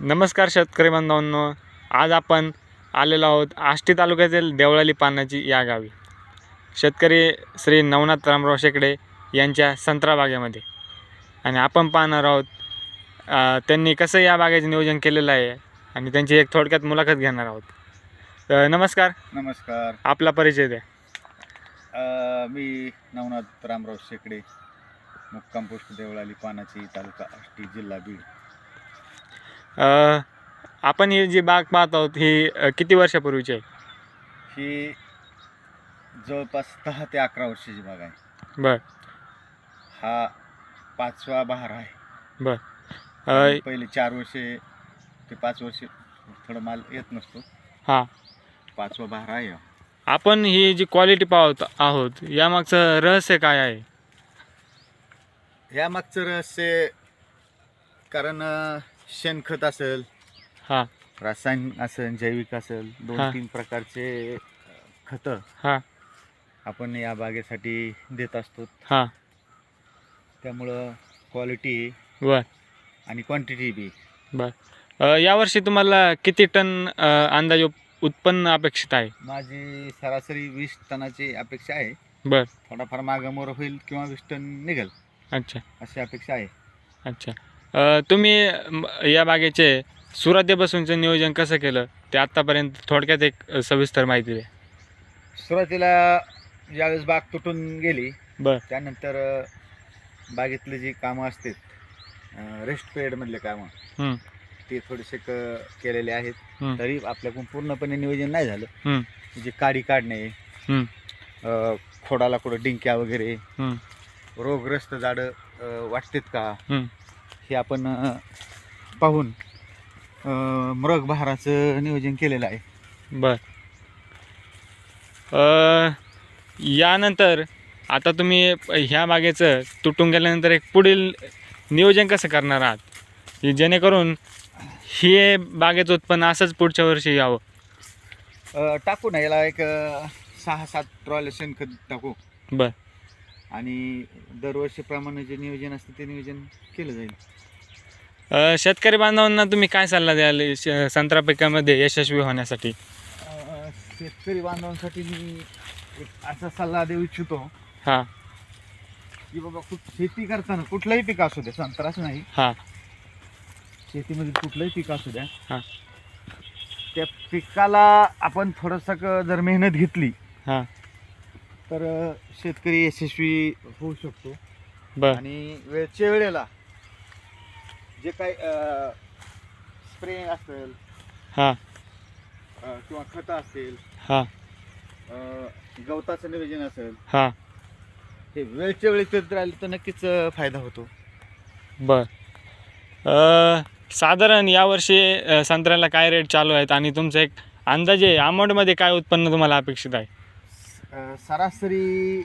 नमस्कार शेतकरी बांधवांनो. आज आपण आलेलो आहोत आष्टी तालुक्यातील देवळाली पानाची या गावी. शेतकरी श्री नवनाथ रामराव शेकडे यांच्या संत्रा बागेमध्ये. आणि आपण पाहणार आहोत त्यांनी कसं या बागेचं नियोजन केलेलं आहे आणि त्यांची एक थोडक्यात मुलाखत घेणार आहोत. नमस्कार. नमस्कार. आपला परिचय द्या. मी नवनाथ रामराव शेकडे मुक्काम पोस्ट देवळाली पानाची तालुका आष्टी जिल्हा बीड. आपण ही जी बाग पाहत आहोत ही किती वर्षापूर्वीची आहे? ही जवळपास दहा ते अकरा वर्षाची बाग आहे. बरं. हा पाचवा बहार आहे. बरं. अ, पहिले चार वर्षे ते पाच वर्षे थोडं माल येत नसतो. हां. पाचवा बहार आहे. हा. आपण ही जी क्वालिटी पाहत आहोत यामागचं रहस्य काय आहे? या मागचं रहस्य कारण अ, शेणखत असेल हां. रासायनिक असेल जैविक असेल हा. दोन तीन प्रकारचे खतं हां. आपण या बागेसाठी देत असतो. हां. त्यामुळं क्वालिटी बर. आणि क्वांटिटी बी. बर. अ, यावर्षी तुम्हाला किती टन अ, अंदाजे उप- उत्पन्न अपेक्षित आहे? माझी सरासरी वीस टनाची अपेक्षा आहे. बर. थोडाफार मागामोर होईल किंवा वीस टन निघेल अच्छा. अशी अपेक्षा आहे. अच्छा. तुम्ही या बागेचे सुरुवातीपासूनचं नियोजन कसं केलं? ते आत्तापर्यंत थोडक्यात एक सविस्तर माहिती द्या. सुरुवातीला ज्यावेळेस बाग तुटून गेली बर. त्यानंतर अ, बागेतले जी कामं असतात रेस्ट पिरियडमधले कामं हं, ते थोडेसे क केलेले आहेत. तरी आपल्याकडून पूर्णपणे नियोजन नाही झालं. हं, म्हणजे काडी काढणे अ, खोडाला कुठं डिंक्या वगैरे रोगग्रस्त झाडं अ, वाटतात का. हे आपण पाहून मृग बहाराचं नियोजन केलेलं आहे. बर. यानंतर आता तुम्ही ह्या बागेचं तुटून गेल्यानंतर एक पुढील नियोजन कसं करणार आहात? की जेणेकरून हे बागेचं उत्पन्न असंच पुढच्या वर्षी यावं? टाकू ना याला एक सहा सात ट्रॉले शेणखत टाकू. बर. आणि दरवर्षीप्रमाणे जे नियोजन असतं ते नियोजन केलं जाईल. अ, शेतकरी बांधवांना तुम्ही काय सल्ला द्याल श- संत्रा पिकामध्ये यशस्वी होण्यासाठी? अ, शेतकरी बांधवांसाठी मी एक असा सल्ला देऊ इच्छितो हां. की बाबा खूप शेती करताना कुठलंही पीक असू द्या संत्राच नाही. हां. शेतीमध्ये कुठलंही पीक असू द्या. हां. त्या पिकाला आपण थोडंसं क- जर मेहनत घेतली हां. तर शेतकरी यशस्वी होऊ शकतो. बर. आणि वेळच्या वेळेला जे काही स्प्रे असेल हां. अ, किंवा खतं असेल हां. अ, गवताचं नियोजन असेल हां. हे वेळच्या वेळी करत राहिले तर नक्कीच अ, फायदा होतो. बर. अ, साधारण यावर्षी अ, संत्र्याला काय रेट चालू आहेत? आणि तुमचं एक अंदाजे अमाऊंटमध्ये काय उत्पन्न तुम्हाला अपेक्षित आहे? अ, सरासरी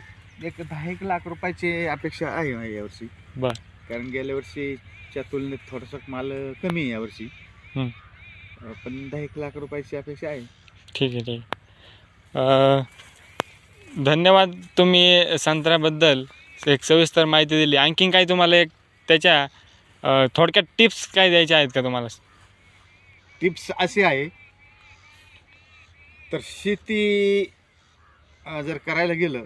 एक दहा एक लाख रुपयाची अपेक्षा आहे माझी यावर्षी. बर. कारण गेल्या वर्षीच्या तुलनेत थोडासा माल कमी आहे यावर्षी. अ, पण दहा एक लाख रुपयाची अपेक्षा आहे. ठीक आहे ठीक आहे. अ, धन्यवाद तुम्ही संत्र्याबद्दल एक सविस्तर माहिती दिली. आणखीन काही तुम्हाला एक त्याच्या अ, थोडक्यात टिप्स काय द्यायच्या आहेत का तुम्हाला? टिप्स अशी आहे. तर शेती अ, जर करायला गेलं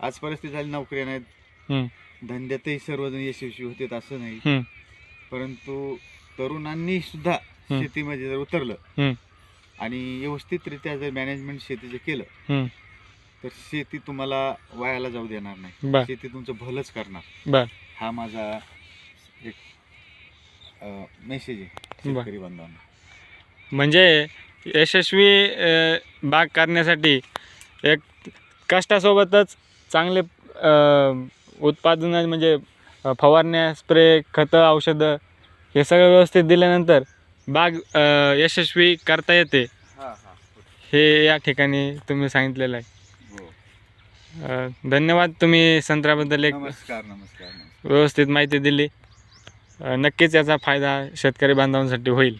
आज परिस्थिती झाली नोकऱ्या नाहीत. धंद्यातही सर्वजण यशस्वी होतात असं नाही. परंतु तरुणांनी सुद्धा. शेतीमध्ये जर उतरलं आणि व्यवस्थितरित्या जर मॅनेजमेंट शेतीचं केलं. तर शेती तुम्हाला वायाला जाऊ देणार नाही. बर. शेती तुमचं भलंच करणार. बर. हा माझा एक मेसेज आहे शेतकरी बांधवांना. म्हणजे यशस्वी अ, बाग करण्यासाठी एक कष्टासोबतच चांगले उत्पादन म्हणजे फवारण्या स्प्रे खतं औषधं हे सगळं व्यवस्थित दिल्यानंतर बाग यशस्वी करता येते. हा या ठिकाणी तुम्ही सांगितलेलं आहे. हो. धन्यवाद तुम्ही संत्र्याबद्दल एक नमस्कार नमस्कार नमस्कार. व्यवस्थित माहिती दिली. नक्कीच याचा फायदा शेतकरी बांधवांसाठी होईल.